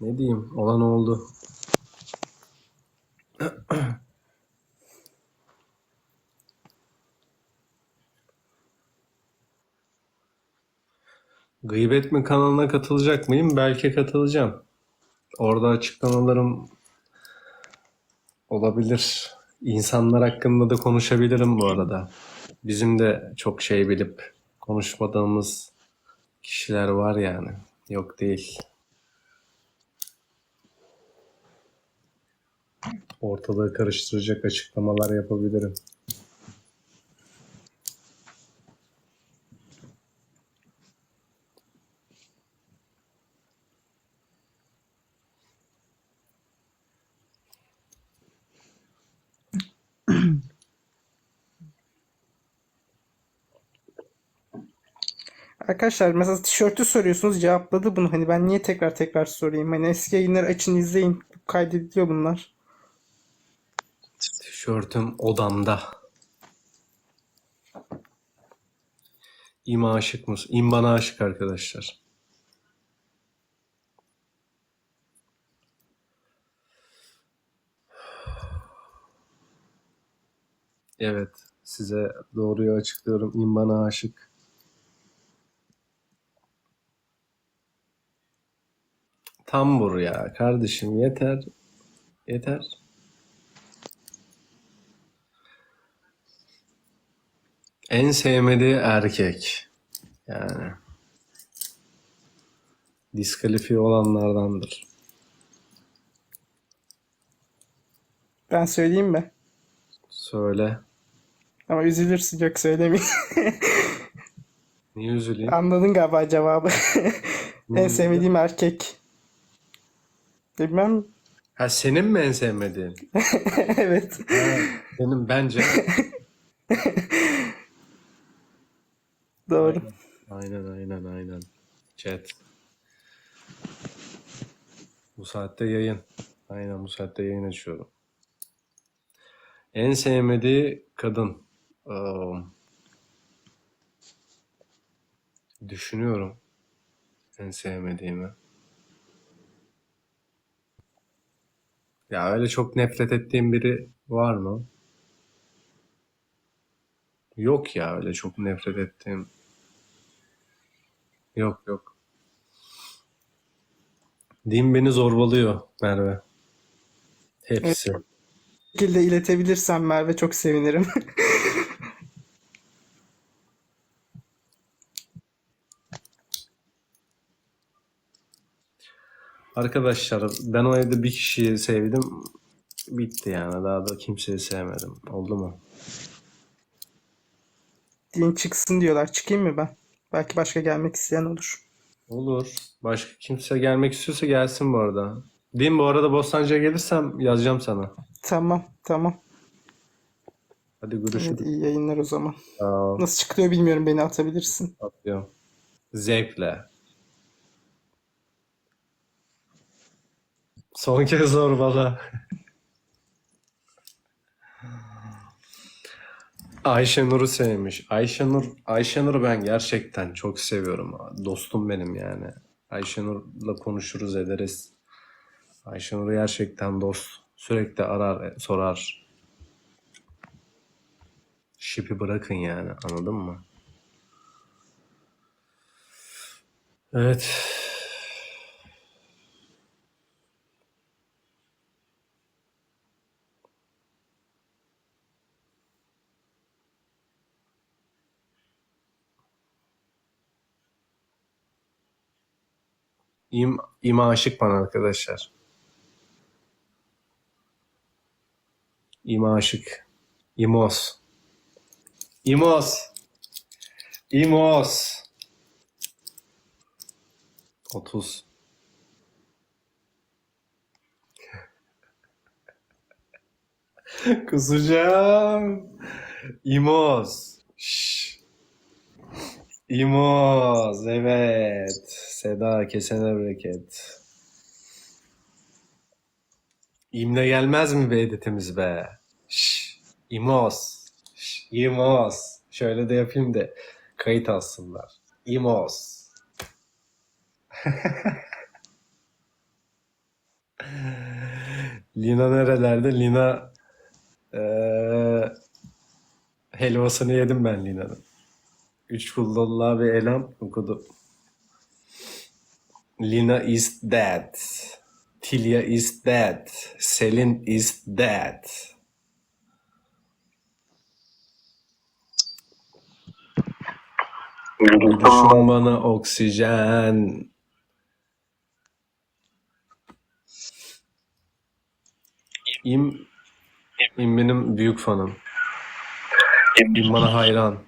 Ne diyeyim? Olan oldu. Gıybet mi kanalına katılacak mıyım? Belki katılacağım. Orada açıklamalarım olabilir. İnsanlar hakkında da konuşabilirim bu arada. Bizim de çok şey bilip konuşmadığımız kişiler var yani. Yok değil. Ortalığı karıştıracak açıklamalar yapabilirim. Arkadaşlar mesela tişörtü soruyorsunuz cevapladı bunu. Hani ben niye tekrar tekrar sorayım? Hani eski yayınları açın izleyin. Kaydediliyor bunlar. Tişörtüm odamda. İma aşık mısın? İm bana aşık arkadaşlar. Evet, size doğruyu açıklıyorum. İm bana aşık. Tam vur ya kardeşim yeter. Yeter. En sevmediği erkek. Yani. Diskalifiye olanlardandır. Ben söyleyeyim mi? Söyle. Ama üzülürsün yok söylemeyeyim. Niye üzüleyim? Anladın galiba cevabı. en sevmediğim erkek. Bilmem. Ha senin mi en sevmediğin? evet. Ha, benim bence. Doğru. Aynen aynen aynen. Chat. Bu saatte yayın. Aynen bu saatte yayın açıyorum. En sevmediği kadın. Aa, düşünüyorum. En sevmediğimi. Ya öyle çok nefret ettiğim biri var mı? Yok ya öyle çok nefret ettiğim. Yok yok. Din beni zorbalıyor Merve. Hepsi. Bu şekilde iletebilirsen Merve çok sevinirim. Arkadaşlar ben o evde bir kişiyi sevdim. Bitti yani. Daha da kimseyi sevmedim. Oldu mu? Din çıksın diyorlar. Çıkayım mı ben? Belki başka gelmek isteyen olur. Olur. Başka kimse gelmek istiyorsa gelsin bu arada. Din bu arada Bostancı'ya gelirsem yazacağım sana. Tamam, tamam. Hadi Hadi görüşürüz. iyi yayınlar o zaman. Aa, Nasıl çıkılıyor bilmiyorum beni atabilirsin. atıyorum. Zevkle. Son kez zorbala. Ayşenur'u sevmiş. Ayşenur, Ayşenur'u ben gerçekten çok seviyorum. Dostum benim yani. Ayşenur'la konuşuruz ederiz. Ayşenur gerçekten dost. Sürekli arar, sorar. Şipi bırakın yani anladın mı? Evet. İm, İma aşık bana arkadaşlar. İma aşık. İmos. İmos. İmos. 30. Kusacağım. İmos. Şş. İmoz, evet. Seda kesene bereket. İmle gelmez mi be editimiz be? Şş, İmoz. Şş, İmoz. Şöyle de yapayım da kayıt alsınlar. İmoz. Lina nerelerde? Lina eee, helvasını yedim ben Lina'nın. Üç kullulla bir elam okudu. Lina is dead. Tilya is dead. Selin is dead. Düşün bana oksijen. İm, İm benim büyük fanım. İm bana hayran.